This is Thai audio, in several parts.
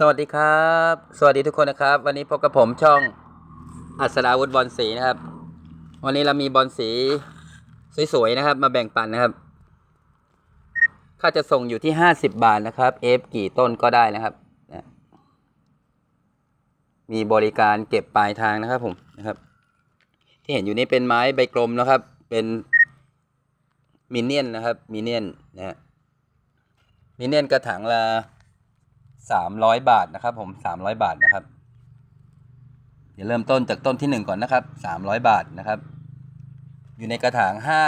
สวัสดีครับ สวัสดีทุกคนนะครับ วันนี้พบกับผมช่องอัศราวุธบอลสีนะครับ วันนี้เรามีบอลสีสวยๆนะครับ มาแบ่งปันนะครับ ค่าจะส่งอยู่ที่ห้าสิบบาทนะครับเอฟกี่ต้นก็ได้นะครับ มีบริการเก็บปลายทางนะครับผมนะครับ ที่เห็นอยู่นี้เป็นไม้ใบกลมนะครับ เป็นมินเนี่ยนนะครับมินเนี่ยนนะฮะมินเนี่ยนกระถางละ สามร้อยบาทนะครับ ผมสามร้อยบาทนะครับ เดี๋ยวเริ่มต้นจากต้นที่หนึ่งก่อนนะครับสามร้อยบาทนะครับ อยู่ในกระถางห้า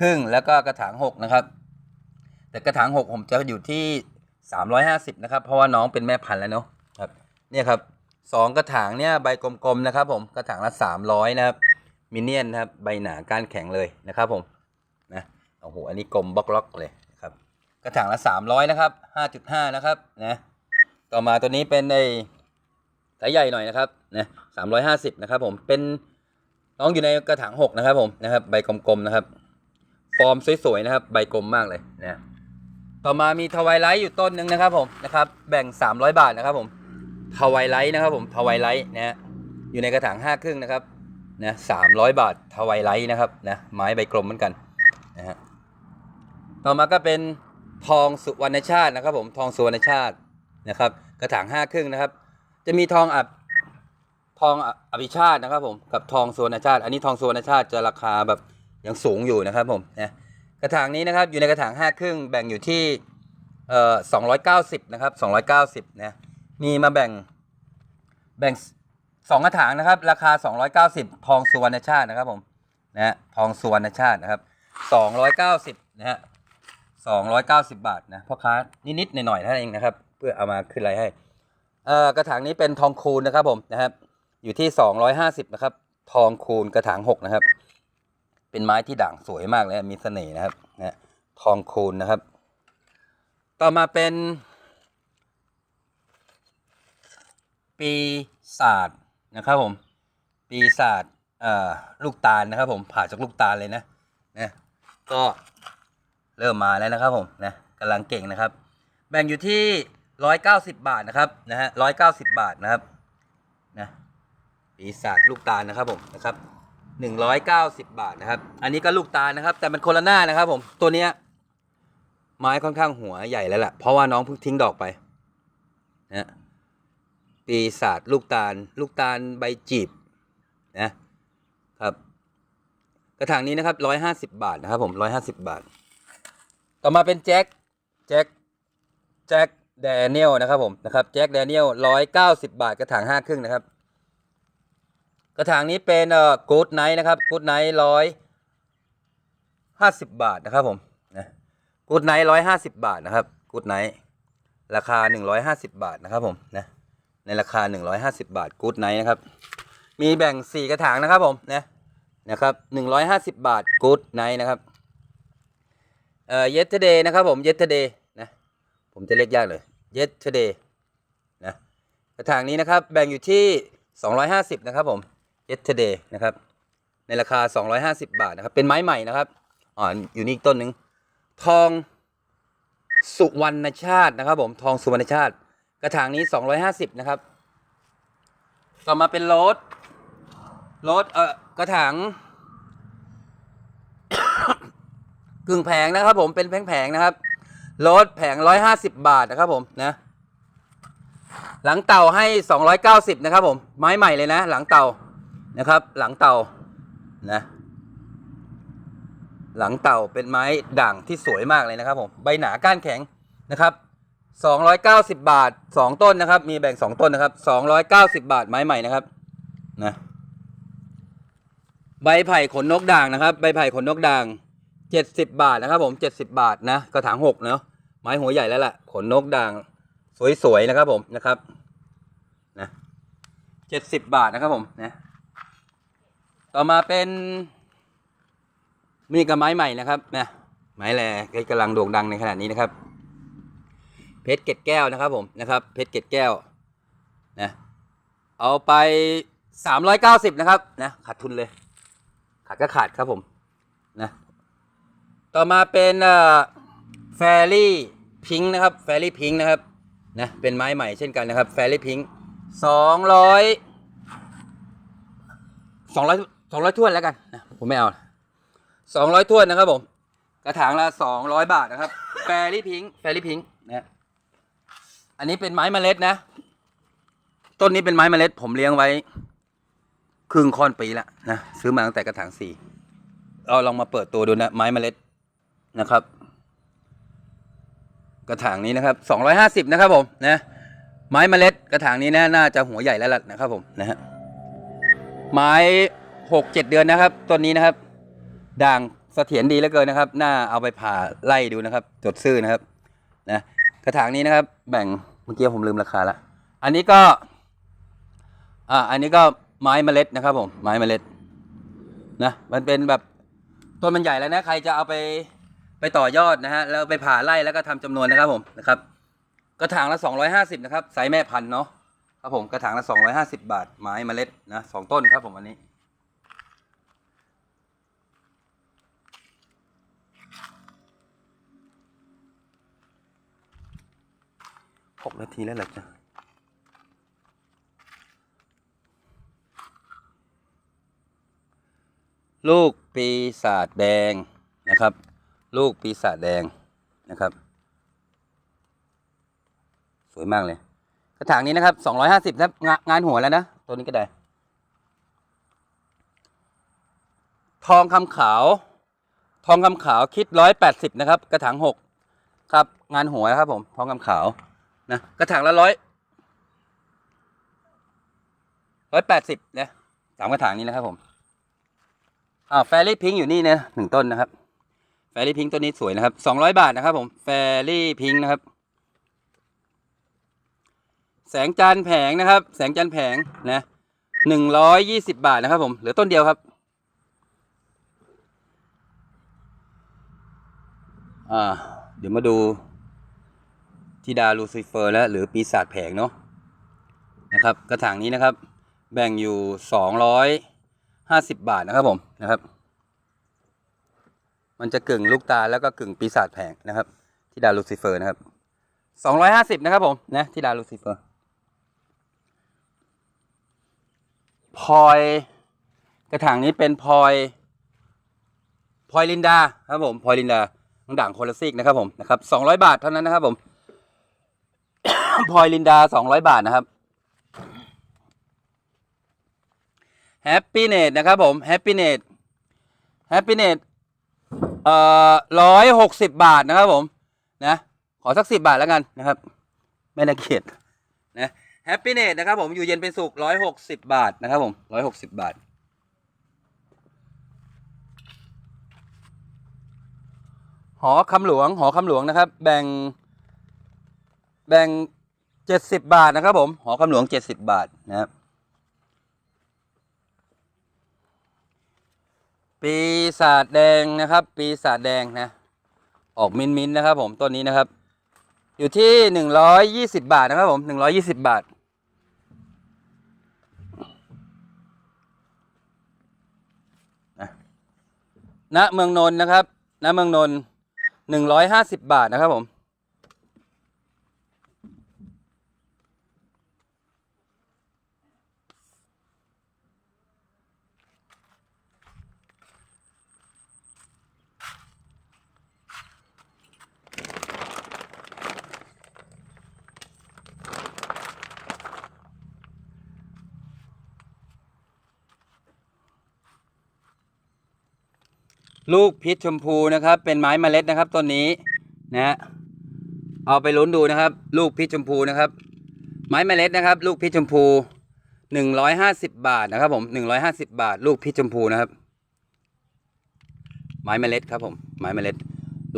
ครึ่งแล้วก็กระถางหกนะครับ แต่กระถางหกผมจะอยู่ที่สามร้อยห้าสิบนะครับเพราะว่าน้องเป็นแม่พันธุ์แล้วเนาะครับเนี่ยครับสองกระถางเนี่ยใบกลมๆนะครับ ผมกระถางละสามร้อยนะครับมินเนี่ยนนะครับใบหนาก้านแข็งเลยนะครับ ผมนะโอ้โหอันนี้กลมบล็อกล็อกเลยนะครับกระถางละสามร้อยนะครับห้าจุดห้านะครับนะ ต่อมาตัวนี้เป็นในสายใหญ่หน่อยนะครับนะสามร้อยห้าสิบนะครับผมเป็นน้องอยู่ในกระถางหกนะครับผมนะครับใบกลมๆนะครับ ฟอร์มสวยๆนะครับ ใบกลมมากเลยนะต่อมามีทวายไลท์อยู่ต้นหนึ่งนะครับผมนะครับแบ่งสามร้อยบาทนะครับผมทวายไลท์นะครับผมทวายไลท์นะอยู่ในกระถางห้าครึ่งนะครับนะสามร้อยบาททวายไลท์นะครับนะไม้ใบกลมเหมือนกันนะฮะต่อมาก็เป็นทองสุวรรณชาตินะครับผมทองสุวรรณชาติ นะครับ กระถางห้าครึ่งนะครับ จะมีทองอับทองอภิชาตินะครับผมกับทองสุวรรณชาติ อันนี้ทองสุวรรณชาติจะราคาแบบยังสูงอยู่นะครับผมนะกระถางนี้นะครับอยู่ในกระถางห้าครึ่งแบ่งอยู่ที่เอ่อสองร้อยเก้าสิบนะครับสองร้อยเก้าสิบนะมีมาแบ่งแบ่งสองกระถางนะครับ ราคาสองร้อยเก้าสิบทองสุวรรณชาตินะครับผมนะทองสุวรรณชาตินะครับสองร้อยเก้าสิบนะฮะสองร้อยเก้าสิบบาทนะพ่อค้านิดๆหน่อยๆเท่านั้นเองนะครับ พื่อเอามาขึ้นไรให้เอ่อกระถางนี้เป็นทองคูณนะครับผมนะครับ อยู่ที่สองร้อยห้าสิบนะครับ ทองคูณกระถางหกนะครับ เป็นไม้ที่ด่างสวยมากเลยมีเสน่ห์นะครับนะทองคูณนะครับ ต่อมาเป็น ปีศาจนะครับผม ปีศาจเอ่อลูกตาลนะครับ ผมผ่าจากลูกตาลเลยนะนะก็เริ่มมาแล้วนะครับผมนะกำลังเก่งนะครับ แบ่งอยู่ที่ ร้อยเก้าสิบบาทนะครับนะฮะร้อยเก้าสิบบาทนะครับนะปีศาจลูกตาลนะครับผมนะครับหนึ่งร้อยเก้าสิบบาทนะครับ อันนี้ก็ลูกตาลนะครับ แต่มันคนละหน้านะครับ ผมตัวเนี้ยไม้ค่อนข้างหัวใหญ่แล้วแหละเพราะว่าน้องเพิ่งทิ้งดอกไปนะปีศาจลูกตาล ลูกตาลใบจีบนะครับกระถางนี้นะครับร้อยห้าสิบบาทนะครับผมร้อยห้าสิบบาท ต่อมาเป็นแจ็คแจ็คแจ็ค แดเนียลนะครับผมนะครับแจ็คแดเนียลร้อยเก้าสิบบาทกระถางห้าครึ่งนะครับ กระถางนี้เป็นเอ่อกู๊ดไนท์นะครับกู๊ดไนท์ร้อยห้าสิบบาทนะครับผมนะกู๊ดไนท์ร้อยห้าสิบบาทนะครับกู๊ดไนท์ราคาหนึ่งร้อยห้าสิบบาทนะครับผมนะในราคาหนึ่งร้อยห้าสิบาทกู๊ดไนท์นะครับ มีแบ่งสี่กระถางนะครับผมนะนะครับหนึ่งร้อยห้าสิบบาทกู๊ดไนท์นะครับเอ่อ yesterday นะครับผม yesterday นะผมจะเรียกยากเลย yesterday นะกระถางนี้นะครับแบ่งอยู่ที่ 250 นะครับผม yesterday นะครับในราคา 250 บาทนะครับเป็นไม้ใหม่นะครับอ๋ออยู่นี่อีกต้นหนึ่งทองสุวรรณชาตินะครับผมทองสุวรรณชาติ กระถางนี้ 250 นะครับ ต่อมาเป็นโรสโรสเอ่อกระถางกึ่งแผงนะครับผมเป็นแผงๆนะครับ รถแผงร้อยห้าสิบบาทนะครับผมนะหลังเต่าให้สองร้อยเก้าสิบนะครับผมไม้ใหม่เลยนะ หลังเต่านะครับ หลังเต่านะหลังเต่าเป็นไม้ด่างที่สวยมากเลยนะครับผมใบหนาก้านแข็งนะครับสองร้อยเก้าสิบบาทสองต้นนะครับ มีแบ่งสองต้นนะครับสองร้อยเก้าสิบบาทไม้ใหม่นะครับนะใบไผ่ขนนกด่างนะครับ ใบไผ่ขนนกด่างเจ็ดสิบบาทนะครับผมเจ็ดสิบาทนะกระถางหกเนาะ ไม้หัวใหญ่แล้วล่ะ ขนนกด่าง สวยๆนะครับผมนะครับนะเจ็ดสิบบาทนะครับผมนะต่อมาเป็นมีกับไม้ใหม่นะครับนะไม้แลที่กำลังโด่งดังในขณะนี้นะครับ เพชรเกล็ดแก้วนะครับผมนะครับ เพชรเกล็ดแก้วนะเอาไปสามร้อยเก้าสิบนะครับนะขาดทุนเลย ขาดก็ขาดครับผมนะต่อมาเป็นเอ่อ แฟรี่พิงค์นะครับแฟรี่พิงค์นะครับนะเป็นไม้ใหม่เช่นกันนะครับแฟรี่พิงสองร้อยสองร้อยสองร้อยถ้วนแล้วกันนะผมไม่เอาสองร้อยถ้วนนะครับผมกระถางละสองร้อยบาทนะครับแฟรี่พิงแฟรี่พิงนะอันนี้เป็นไม้เมล็ดนะ ต้นนี้เป็นไม้เมล็ด ผมเลี้ยงไว้ครึ่งค่อนปีแล้วนะซื้อมาตั้งแต่กระถางสี่เราลองมาเปิดตัวดูนะไม้เมล็ดนะครับ กระถางนี้นะครับสองร้อยห้าสิบนะครับผมนะไม้เมล็ดกระถางนี้นะน่าจะหัวใหญ่แล้วล่ะนะครับผมนะฮะไม้หกเจ็ดเดือนนะครับต้นนี้นะครับ ด่างเสถียรดีเหลือเกินนะครับน่าเอาไปผ่าไล่ดูนะครับ จดซื่อนะครับนะกระถางนี้นะครับ แบ่งเมื่อกี้ผมลืมราคาละอันนี้ก็อ่าอันนี้ก็ไม้เมล็ดนะครับผมไม้เมล็ดนะมันเป็นแบบต้นมันใหญ่แล้วนะใครจะเอาไป ไปต่อยอดนะฮะแล้วไปผ่าไล่แล้วก็ทำจำนวนนะครับผมนะครับ กระถางละ 250นะครับไซส์แม่พันธุ์เนาะครับผมกระถางละ 250 บาทไม้เมล็ดนะสองต้นครับผมอันนี้หกนาทีแล้วหรอจ๊ะลูกปีศาจแดงนะครับ ลูกปีศาจแดงนะครับ สวยมากเลย กระถางนี้นะครับสองร้อยห้าสิบนะงางานหัวแล้วนะ ตัวนี้ก็ได้ ทองคำขาว ทองคำขาวคิดร้อยแปดสิบนะครับ กระถางหกครับ งานหัวนะครับ ผม ทองคำขาวนะกระถางละร้อยร้อยแปดสิบนะสามกระถางนี้นะครับผมอ่าแฟรี่พิงอยู่นี่นะหนึ่งต้นนะครับ แฟรี่พิงต้นนี้สวยนะครับสองร้อยบาทนะครับ ผมแฟรี่พิงนะครับ แสงจันแผงนะครับ แสงจันแผงนะหนึ่งร้อยยี่สิบาทนะครับ ผมเหลือต้นเดียวครับอ่าเดี๋ยวมาดูทิดาลูซิเฟอร์ แล้วหรือปีศาจแผงเนาะนะครับ กระถางนี้นะครับ แบ่งอยู่สองร้อยห้าสิบบาทนะครับผมนะครับ มันจะกึ่งลูกตาแล้วก็กึ่งปีศาจแผงนะครับทิดาลูซิเฟอร์นะครับสองร้อยห้าสิบนะครับผมนะทิดาลูซิเฟอร์พลอยกระถางนี้เป็นพลอยพลอยลินดาครับผมพลอยลินดาน้องด่างโคลาซิกนะครับผมนะครับสองร้อยบาทเท่านั้นนะครับผมพลอยลินดาสองร้อยบาทนะครับแฮปปี้เนตนะครับผมแฮปปี้เนตแฮปปี้เนต เอ่อร้อยหกสิบบาทนะครับผมนะขอสักสิบบาทแล้วกันนะครับ ไม่น่าเกลียดนะแฮปปี้เนตนะครับผมอยู่เย็นเป็นสุขร้อยหกสิบบาทนะครับผมร้อยหกสิบบาทหอคำหลวงหอคำหลวงนะครับ แบ่ง แบ่งเจ็ดสิบบาทนะครับผมหอคำหลวงเจ็ดสิบบาทนะครับ ปีศาจแดงนะครับ ปีศาจแดงนะ ออกมินมินนะครับ ผมต้นนี้นะครับ อยู่ที่หนึ่งร้อยยี่สิบาทนะครับ ผมหนึ่งร้อยี่สิบาทนะณเมืองนนท์นะครับณเมืองนนท์หนึ่งร้อยห้าสิบบาทนะครับผม ลูกพิษชมพูนะครับ เป็นไม้เมล็ดนะครับต้นนี้นะฮะเอาไปลุ้นดูนะครับ ลูกพิษชมพูนะครับ ไม้เมล็ดนะครับ ลูกพิษชมพูหนึ่งร้อยห้าสิบบาทนะครับผมหนึ่งร้อยห้าสิบาท ลูกพิษชมพูนะครับ ไม้เมล็ดครับผม ไม้เมล็ด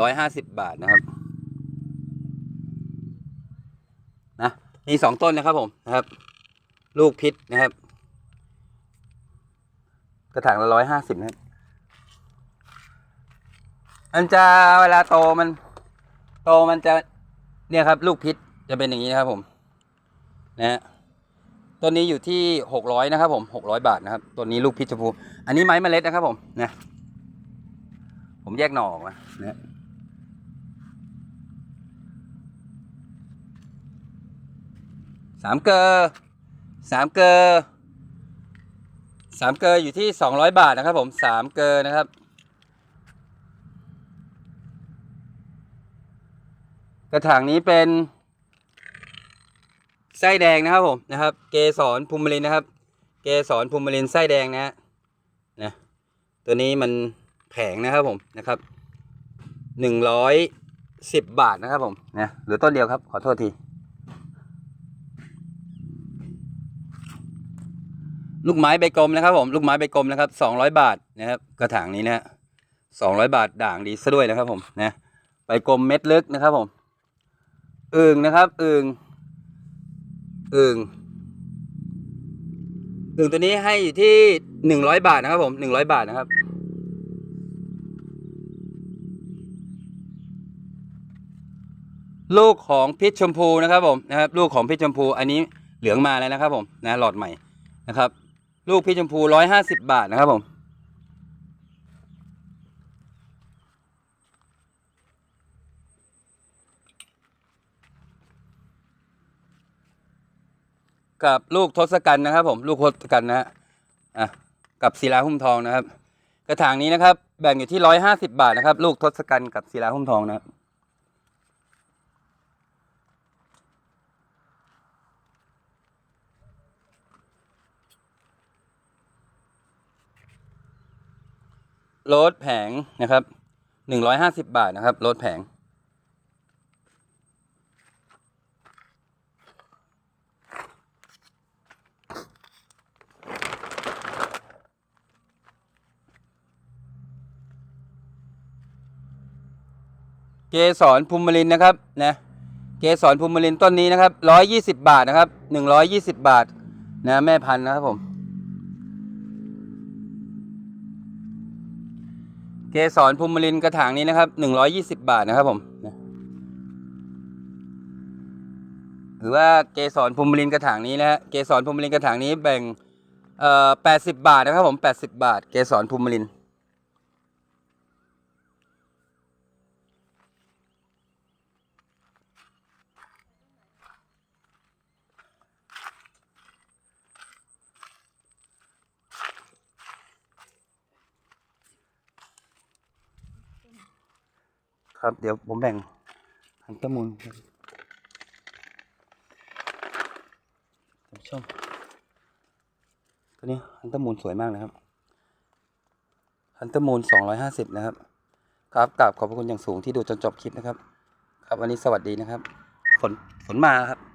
ร้อยห้าสิบบาทนะครับนะมีสองต้นนะครับผมนะครับ ลูกพิษนะครับ กระถางละร้อยห้าสิบนะครับ มันจะเวลาโตมัน โตมันจะเนี่ยครับ ลูกพิษจะเป็นอย่างนี้นะครับผมนะฮะต้นนี้อยู่ที่หกร้อยนะครับ ผมหกร้อยบาทนะครับต้นนี้ลูกพิษชมพูอันนี้ไม้เมล็ดนะครับ ผมนะผมแยกหน่อออกมานะฮะสามเกอร์สามเกอร์สามเกอร์อยู่ที่สองร้อยบาทนะครับ ผมสามเกอร์นะครับ กระถางนี้เป็นไส้แดงนะครับผมนะครับ เกสรภูมิลินนะครับ เกสรภูมิลินไส้แดงนะนะตัวนี้มันแผงนะครับผมนะครับหนึ่งร้อยสิบบาทนะครับผมนะหลือต้นเดียวครับ ขอโทษที ลูกไม้ใบกลมนะครับผมลูกไม้ใบกลมนะครับสองร้อยบาทนะครับ กระถางนี้นะสองร้อยบาทด่างดีซะด้วยนะครับผมนะใบกลมเม็ดลึกนะครับผม อึ่งนะครับอึ่งอึ่งอึ่งตัวนี้ให้อยู่ที่หนึ่งร้อยบาทนะครับผมหนึ่งร้อยบาทนะครับ ลูกของพิษชมพูนะครับผมนะครับ ลูกของพิษชมพูอันนี้เหลืองมาแล้วนะครับผมนะหลอดใหม่นะครับ ลูกพิษชมพูร้อยห้าสิบบาทนะครับผม กับลูกทศกัณฐ์นะครับผมลูกทศกัณฐ์นะฮะอะกับศิลาหุ้มทองนะครับ กระถางนี้นะครับแบ่งอยู่ที่ร้อยห้าสิบาทนะครับ ลูกทศกัณฐ์กับศิลาหุ้มทองนะครับโลดแผงนะครับหนึ่งร้อยห้าสิบาทนะครับโลดแผง เกสรภูมิลินนะครับนะเกสรภูมิลินต้นนี้นะครับร้อยยี่สิบาทนะครับหนึ่งร้อยยี่สิบาทนะแม่พันธุ์นะครับผม เกสรภูมิลินกระถางนี้นะครับหนึ่งร้อยี่สิบาทนะครับผมนะหรือว่าเกสรภูมิลินกระถางนี้นะฮะเกสรภูมิลินกระถางนี้แบ่งเอ่อแปดสิบาทนะครับผมแปดสิบาท เกสรภูมิลิน ครับ เดี๋ยวผมแบ่งหันตะมูลครับท่านผู้ชมตัวนี้ฮันตะมูลสวยมากนะครับฮันตะมูลสองร้อยห้าสิบนะครับครับกราบขอบพระคุณอย่างสูงที่ดูจนจบคลิปนะครับ ครับวันนี้สวัสดีนะครับ ฝนฝนมาครับ